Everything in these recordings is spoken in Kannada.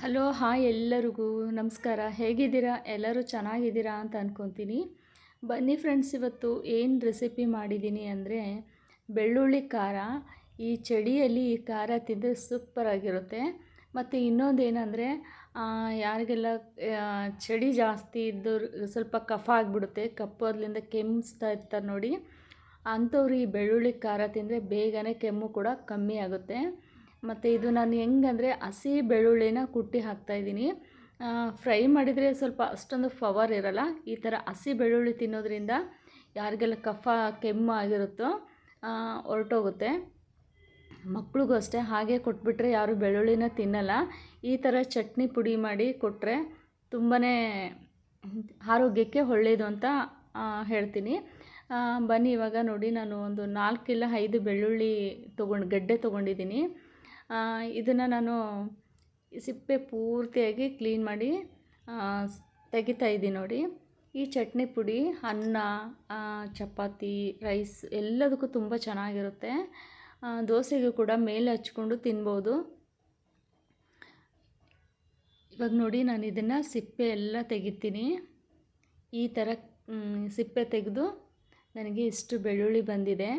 ಹಲೋ, ಹಾಯ್ ಎಲ್ಲರಿಗೂ. ನಮಸ್ಕಾರ. ಹೇಗಿದ್ದೀರಾ? ಎಲ್ಲರೂ ಚೆನ್ನಾಗಿದ್ದೀರಾ ಅಂತ ಅಂದ್ಕೊತೀನಿ ಬನ್ನಿ ಫ್ರೆಂಡ್ಸ್ ಇವತ್ತು ಏನು ರೆಸಿಪಿ ಮಾಡಿದ್ದೀನಿ ಅಂದರೆ ಬೆಳ್ಳುಳ್ಳಿ ಖಾರ. ಈ ಚಳಿಯಲ್ಲಿ ಈ ಖಾರ ತಿಂದರೆ ಸೂಪರಾಗಿರುತ್ತೆ ಮತ್ತು ಇನ್ನೊಂದು ಏನಂದರೆ ಯಾರಿಗೆಲ್ಲ ಚಳಿ ಜಾಸ್ತಿ ಇದ್ದವ್ರು ಸ್ವಲ್ಪ ಕಫ ಆಗಿಬಿಡುತ್ತೆ ಕಪ್ಪು ಅದರಿಂದ ಕೆಮ್ಮಿಸ್ತಾ ಇರ್ತಾರೆ ನೋಡಿ, ಅಂಥವ್ರು ಈ ಬೆಳ್ಳುಳ್ಳಿ ಖಾರ ತಿಂದರೆ ಬೇಗನೆ ಕೆಮ್ಮು ಕೂಡ ಕಮ್ಮಿ ಆಗುತ್ತೆ. ಮತ್ತು ಇದು ನಾನು ಹೆಂಗಂದರೆ ಹಸಿ ಬೆಳ್ಳುಳ್ಳಿನ ಕುಟ್ಟಿ ಹಾಕ್ತಾಯಿದ್ದೀನಿ ಫ್ರೈ ಮಾಡಿದರೆ ಸ್ವಲ್ಪ ಅಷ್ಟೊಂದು ಪವರ್ ಇರಲ್ಲ. ಈ ಥರ ಹಸಿ ಬೆಳ್ಳುಳ್ಳಿ ತಿನ್ನೋದ್ರಿಂದ ಯಾರಿಗೆಲ್ಲ ಕಫ, ಕೆಮ್ಮು ಆಗಿರುತ್ತೋ ಹೊರಟೋಗುತ್ತೆ. ಮಕ್ಳಿಗೂ ಅಷ್ಟೇ. ಹಾಗೆ ಕೊಟ್ಬಿಟ್ರೆ ಯಾರು ಬೆಳ್ಳುಳ್ಳಿನ ತಿನ್ನಲ್ಲ. ಈ ಥರ ಚಟ್ನಿ ಪುಡಿ ಮಾಡಿ ಕೊಟ್ಟರೆ ತುಂಬಾ ಆರೋಗ್ಯಕ್ಕೆ ಒಳ್ಳೆಯದು ಅಂತ ಹೇಳ್ತೀನಿ. ಬನ್ನಿ ಇವಾಗ ನೋಡಿ. ನಾನು ಒಂದು ನಾಲ್ಕಿಲ್ಲ ಐದು ಬೆಳ್ಳುಳ್ಳಿ ತೊಗೊಂಡು, ಗಡ್ಡೆ ತೊಗೊಂಡಿದ್ದೀನಿ. ಇದನ್ನು ನಾನು ಸಿಪ್ಪೆ ಪೂರ್ತಿಯಾಗಿ ಕ್ಲೀನ್ ಮಾಡಿ ತೆಗಿತಾ ಇದ್ದೀನಿ ನೋಡಿ. ಈ ಚಟ್ನಿ ಪುಡಿ, ಅನ್ನ ಚಪಾತಿ, ರೈಸ್ ಎಲ್ಲದಕ್ಕೂ ತುಂಬ ಚೆನ್ನಾಗಿರುತ್ತೆ. ದೋಸೆಗೂ ಕೂಡ ಮೇಲೆ ಹಚ್ಕೊಂಡು ತಿನ್ಬೋದು. ಇವಾಗ ನೋಡಿ, ನಾನು ಇದನ್ನು ಸಿಪ್ಪೆ ಎಲ್ಲ ತೆಗಿತೀನಿ. ಈ ಥರ ಸಿಪ್ಪೆ ತೆಗೆದು ನನಗೆ ಇಷ್ಟು ಬೆಳ್ಳುಳ್ಳಿ ಬಂದಿದೆ.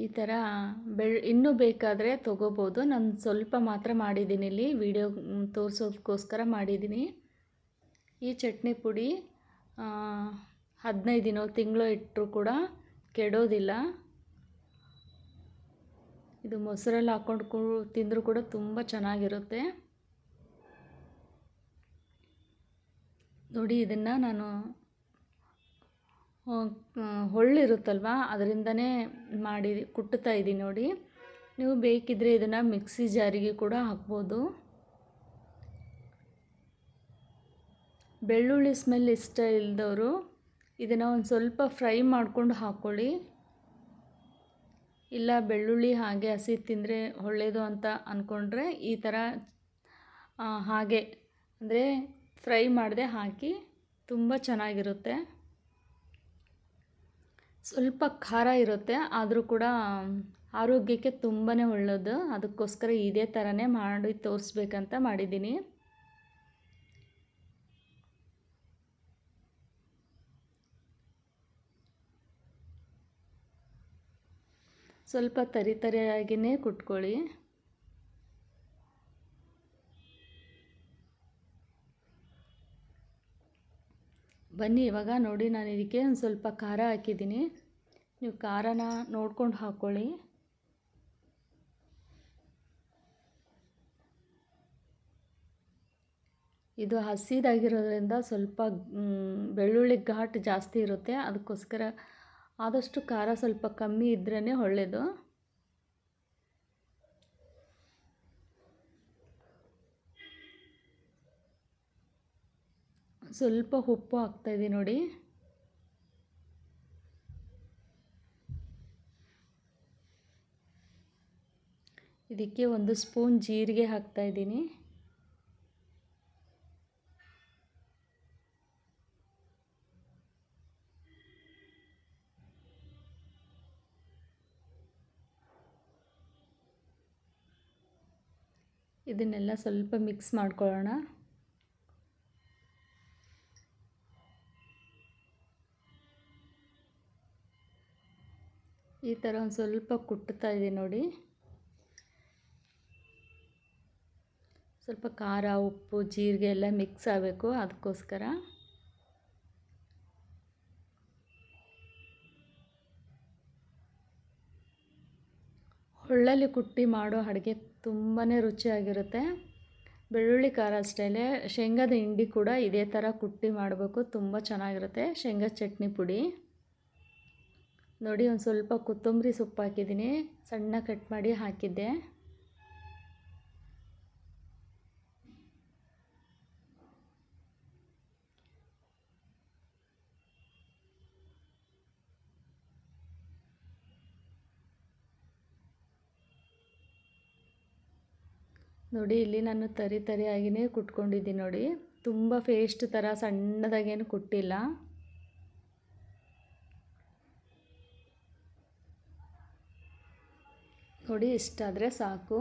ಈ ಥರ ಬೆಳ್, ಇನ್ನೂ ಬೇಕಾದರೆ ತೊಗೋಬೋದು. ನಾನು ಸ್ವಲ್ಪ ಮಾತ್ರ ಮಾಡಿದ್ದೀನಿ ಇಲ್ಲಿ. ವಿಡಿಯೋ ತೋರಿಸೋದಕ್ಕೋಸ್ಕರ ಮಾಡಿದ್ದೀನಿ. ಈ ಚಟ್ನಿ ಪುಡಿ ಹದಿನೈದು ದಿನ, ತಿಂಗಳು ಇಟ್ಟರು ಕೂಡ ಕೆಡೋದಿಲ್ಲ. ಇದು ಮೊಸರಲ್ಲಿ ಹಾಕ್ಕೊಂಡು ಕೂ- ತಿಂದರೂ ಕೂಡ ತುಂಬ ಚೆನ್ನಾಗಿರುತ್ತೆ. ನೋಡಿ, ಇದನ್ನು ನಾನು ಹೊಳ್ಳಿರುತ್ತಲ್ವ? ಅದರಿಂದನೇ ಮಾಡಿ ಕುಟ್ಟುತ್ತಾ ಇದ್ದೀನಿ ನೋಡಿ. ನೀವು ಬೇಕಿದ್ದರೆ ಇದನ್ನು ಮಿಕ್ಸಿ ಜಾರಿಗೆ ಕೂಡ ಹಾಕ್ಬೋದು. ಬೆಳ್ಳುಳ್ಳಿ ಸ್ಮೆಲ್ ಇಷ್ಟ ಇಲ್ಲದವರು ಇದನ್ನು ಒಂದು ಸ್ವಲ್ಪ ಫ್ರೈ ಮಾಡಿಕೊಂಡು ಹಾಕ್ಕೊಳ್ಳಿ ಇಲ್ಲ ಬೆಳ್ಳುಳ್ಳಿ ಹಾಗೆ ಹಸಿ ತಿಂದರೆ ಒಳ್ಳೆಯದು ಅಂತ ಅಂದ್ಕೊಂಡ್ರೆ ಈ ಥರ ಹಾಗೆ ಅಂದರೆ ಫ್ರೈ ಮಾಡದೆ ಹಾಕಿ ತುಂಬ ಚೆನ್ನಾಗಿರುತ್ತೆ. ಸ್ವಲ್ಪ ಖಾರ ಇರುತ್ತೆ, ಆದರೂ ಕೂಡ ಆರೋಗ್ಯಕ್ಕೆ ತುಂಬಾ ಒಳ್ಳೆಯದು ಅದಕ್ಕೋಸ್ಕರ ಇದೇ ಥರನೇ ಮಾಡಿ ತೋರಿಸ್ಬೇಕಂತ ಮಾಡಿದ್ದೀನಿ. ಸ್ವಲ್ಪ ತರಿ ತರಿಯಾಗಿಯೇ ಕುಟ್ಕೊಳ್ಳಿ. ಬನ್ನಿ, ಇವಾಗ ನೋಡಿ, ನಾನು ಇದಕ್ಕೆ ಒಂದು ಸ್ವಲ್ಪ ಖಾರ ಹಾಕಿದ್ದೀನಿ. ನೀವು ಖಾರನ ನೋಡ್ಕೊಂಡು ಹಾಕ್ಕೊಳ್ಳಿ ಇದು ಹಸಿದಾಗಿರೋದ್ರಿಂದ ಸ್ವಲ್ಪ ಬೆಳ್ಳುಳ್ಳಿ ಘಾಟ್ ಜಾಸ್ತಿ ಇರುತ್ತೆ. ಅದಕ್ಕೋಸ್ಕರ ಆದಷ್ಟು ಖಾರ ಸ್ವಲ್ಪ ಕಮ್ಮಿ ಇದ್ರೇ ಒಳ್ಳೆಯದು ಸ್ವಲ್ಪ ಉಪ್ಪು ಹಾಕ್ತಾಯಿದ್ದೀನಿ ನೋಡಿ. ಇದಕ್ಕೆ ಒಂದು ಸ್ಪೂನ್ ಜೀರಿಗೆ ಹಾಕ್ತಾಯಿದ್ದೀನಿ ಇದನ್ನೆಲ್ಲ ಸ್ವಲ್ಪ ಮಿಕ್ಸ್ ಮಾಡ್ಕೊಳ್ಳೋಣ. ಈ ಥರ ಒಂದು ಸ್ವಲ್ಪ ಕುಟ್ಟುತ್ತಾ ಇದೆ ನೋಡಿ. ಸ್ವಲ್ಪ ಖಾರ, ಉಪ್ಪು, ಜೀರಿಗೆ ಎಲ್ಲ ಮಿಕ್ಸ್ ಆಗಬೇಕು ಅದಕ್ಕೋಸ್ಕರ. ಹೊಳ್ಳಲ್ಲಿ ಕುಟ್ಟಿ ಮಾಡೋ ಅಡುಗೆ ತುಂಬಾ ರುಚಿಯಾಗಿರುತ್ತೆ. ಬೆಳ್ಳುಳ್ಳಿ ಖಾರ ಅಷ್ಟೇ ಶೇಂಗಾದ ಹಿಂಡಿ ಕೂಡ ಇದೇ ಥರ ಕುಟ್ಟಿ ಮಾಡಬೇಕು, ತುಂಬ ಚೆನ್ನಾಗಿರುತ್ತೆ. ಶೇಂಗಾ ಚಟ್ನಿ ಪುಡಿ. ನೋಡಿ, ಒಂದು ಸ್ವಲ್ಪ ಕೊತ್ತಂಬರಿ ಸೊಪ್ಪು ಹಾಕಿದ್ದೀನಿ. ಸಣ್ಣ ಕಟ್ ಮಾಡಿ ಹಾಕಿದ್ದೆ. ನೋಡಿ, ಇಲ್ಲಿ ನಾನು ತರಿ ತರಿಯಾಗಿಯೇ ಕುಟ್ಕೊಂಡಿದ್ದೀನಿ ನೋಡಿ. ತುಂಬ ಫೇಸ್ಟ್ ಥರ ಸಣ್ಣದಾಗೇನು ಕುಟ್ಟಿಲ್ಲ. ನೋಡಿ ಇಷ್ಟಾದರೆ ಸಾಕು.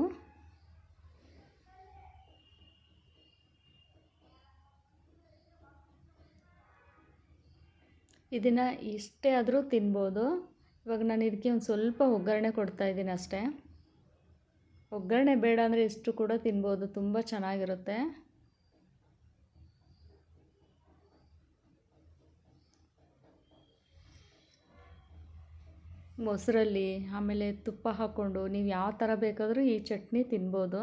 ಇದನ್ನು ಇಷ್ಟೇ ಆದರೂ ತಿನ್ಬೋದು. ಇವಾಗ ನಾನು ಇದಕ್ಕೆ ಒಂದು ಸ್ವಲ್ಪ ಒಗ್ಗರಣೆ ಕೊಡ್ತಾ ಇದ್ದೀನಿ ಅಷ್ಟೇ. ಒಗ್ಗರಣೆ ಬೇಡ ಅಂದರೆ ಇಷ್ಟು ಕೂಡ ತಿನ್ಬೋದು, ತುಂಬ ಚೆನ್ನಾಗಿರುತ್ತೆ. ಮೊಸರಲ್ಲಿ ಆಮೇಲೆ ತುಪ್ಪ ಹಾಕ್ಕೊಂಡು ನೀವು ಯಾವ ಥರ ಬೇಕಾದರೂ ಈ ಚಟ್ನಿ ತಿನ್ಬೋದು.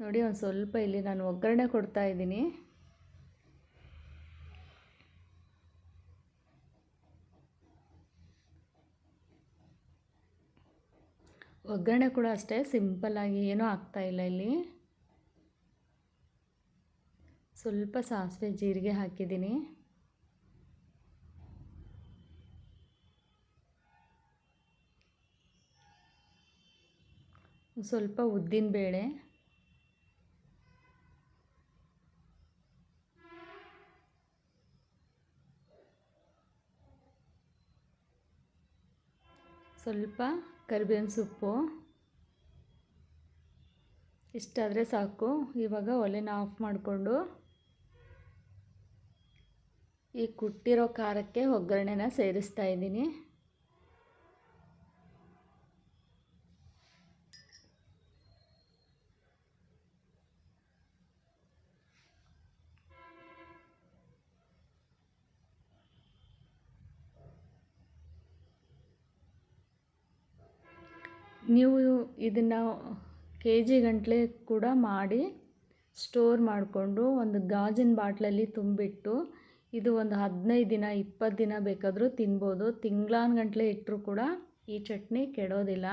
ನೋಡಿ, ಒಂದು ಸ್ವಲ್ಪ ಇಲ್ಲಿ ನಾನು ಒಗ್ಗರಣೆ ಕೊಡ್ತಾ ಇದ್ದೀನಿ. ಒಗ್ಗರಣೆ ಕೂಡ ಅಷ್ಟೇ ಸಿಂಪಲ್ಲಾಗಿ ಏನೂ ಆಗ್ತಾಯಿಲ್ಲ ಇಲ್ಲಿ. ಸ್ವಲ್ಪ ಸಾಸಿವೆ, ಜೀರಿಗೆ ಹಾಕಿದ್ದೀನಿ. ಸ್ವಲ್ಪ ಉದ್ದಿನ ಬೇಳೆ. ಸ್ವಲ್ಪ ಕರಿಬೇವಿನ ಸೊಪ್ಪು. ಇಷ್ಟಾದರೆ ಸಾಕು. ಇವಾಗ ಒಲೆನ ಆಫ್ ಮಾಡಿಕೊಂಡು ಈ ಕುಟ್ಟಿರೋ ಖಾರಕ್ಕೆ ಒಗ್ಗರಣೆನ ಸೇರಿಸ್ತಾ ಇದ್ದೀನಿ. ನೀವು ಇದನ್ನು ಕೆ ಜಿ ಗಂಟಲೆ ಕೂಡ ಮಾಡಿ ಸ್ಟೋರ್ ಮಾಡಿಕೊಂಡು ಒಂದು ಗಾಜಿನ ಬಾಟ್ಲಲ್ಲಿ ತುಂಬಿಟ್ಟು ಇದು ಒಂದು ಹದಿನೈದು ದಿನ, ಇಪ್ಪತ್ತು ದಿನ ಬೇಕಾದರೂ ತಿನ್ಬೋದು. ಗಂಟಲೆ ಇಟ್ಟರೂ ಕೂಡ ಈ ಚಟ್ನಿ ಕೆಡೋದಿಲ್ಲ.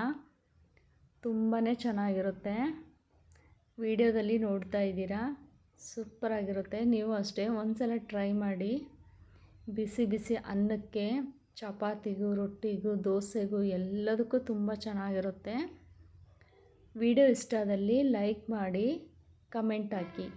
ತುಂಬಾ ಚೆನ್ನಾಗಿರುತ್ತೆ. ವಿಡಿಯೋದಲ್ಲಿ ನೋಡ್ತಾ ಇದ್ದೀರಾ? ಸೂಪರಾಗಿರುತ್ತೆ. ನೀವು ಅಷ್ಟೇ ಒಂದು ಸಲ ಟ್ರೈ ಮಾಡಿ. ಬಿಸಿ ಬಿಸಿ ಅನ್ನಕ್ಕೆ ಚಪಾತಿಗೂ ರೊಟ್ಟಿಗೂ ದೋಸೆಗೂ ಎಲ್ಲದಕ್ಕೂ ತುಂಬ ಚೆನ್ನಾಗಿರುತ್ತೆ. ವಿಡಿಯೋ ಇಷ್ಟ ಆದಲ್ಲಿ ಲೈಕ್ ಮಾಡಿ ಕಮೆಂಟ್ ಹಾಕಿ.